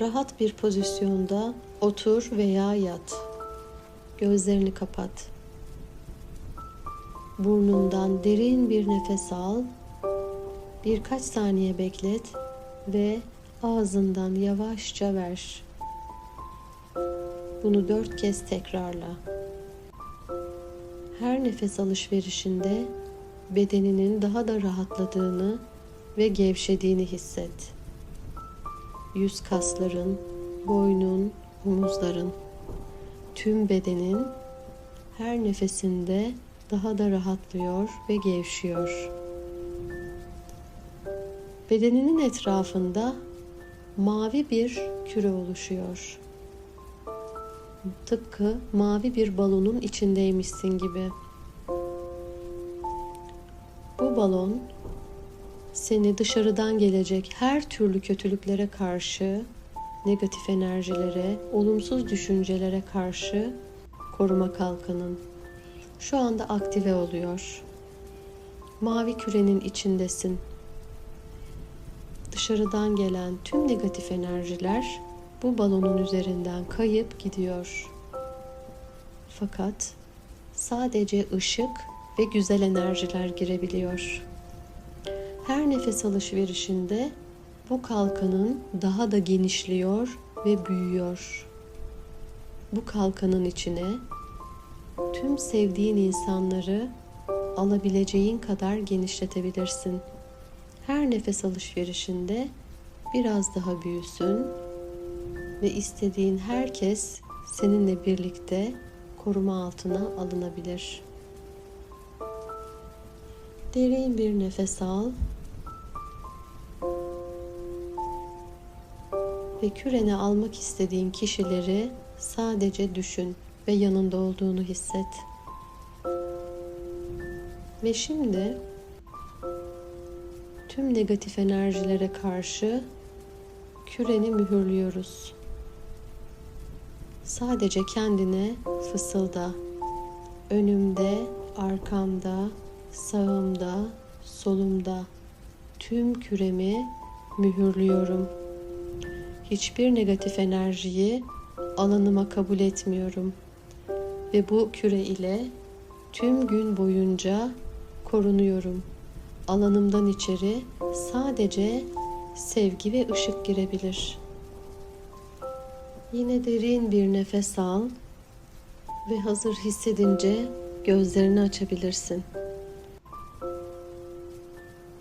Rahat bir pozisyonda otur veya yat. Gözlerini kapat. Burnundan derin bir nefes al. Birkaç saniye beklet ve ağzından yavaşça ver. Bunu dört kez tekrarla. Her nefes alışverişinde bedeninin daha da rahatladığını ve gevşediğini hisset. Yüz kasların, boynun, omuzların, tüm bedenin her nefesinde daha da rahatlıyor ve gevşiyor. Bedeninin etrafında mavi bir küre oluşuyor. Tıpkı mavi bir balonun içindeymişsin gibi. Bu balon seni dışarıdan gelecek her türlü kötülüklere karşı, negatif enerjilere, olumsuz düşüncelere karşı koruma kalkanın şu anda aktive oluyor. Mavi kürenin içindesin. Dışarıdan gelen tüm negatif enerjiler bu balonun üzerinden kayıp gidiyor. Fakat sadece ışık ve güzel enerjiler girebiliyor. Her nefes alışverişinde bu kalkanın daha da genişliyor ve büyüyor. Bu kalkanın içine tüm sevdiğin insanları alabileceğin kadar genişletebilirsin. Her nefes alışverişinde biraz daha büyüsün ve istediğin herkes seninle birlikte koruma altına alınabilir. Derin bir nefes al. Ve kürene almak istediğin kişileri sadece düşün ve yanında olduğunu hisset. Ve şimdi tüm negatif enerjilere karşı küreni mühürlüyoruz. Sadece kendine fısılda. Önümde, arkamda, sağımda, solumda tüm küremi mühürlüyorum. Hiçbir negatif enerjiyi alanıma kabul etmiyorum. Ve bu küre ile tüm gün boyunca korunuyorum. Alanımdan içeri sadece sevgi ve ışık girebilir. Yine derin bir nefes al ve hazır hissedince gözlerini açabilirsin.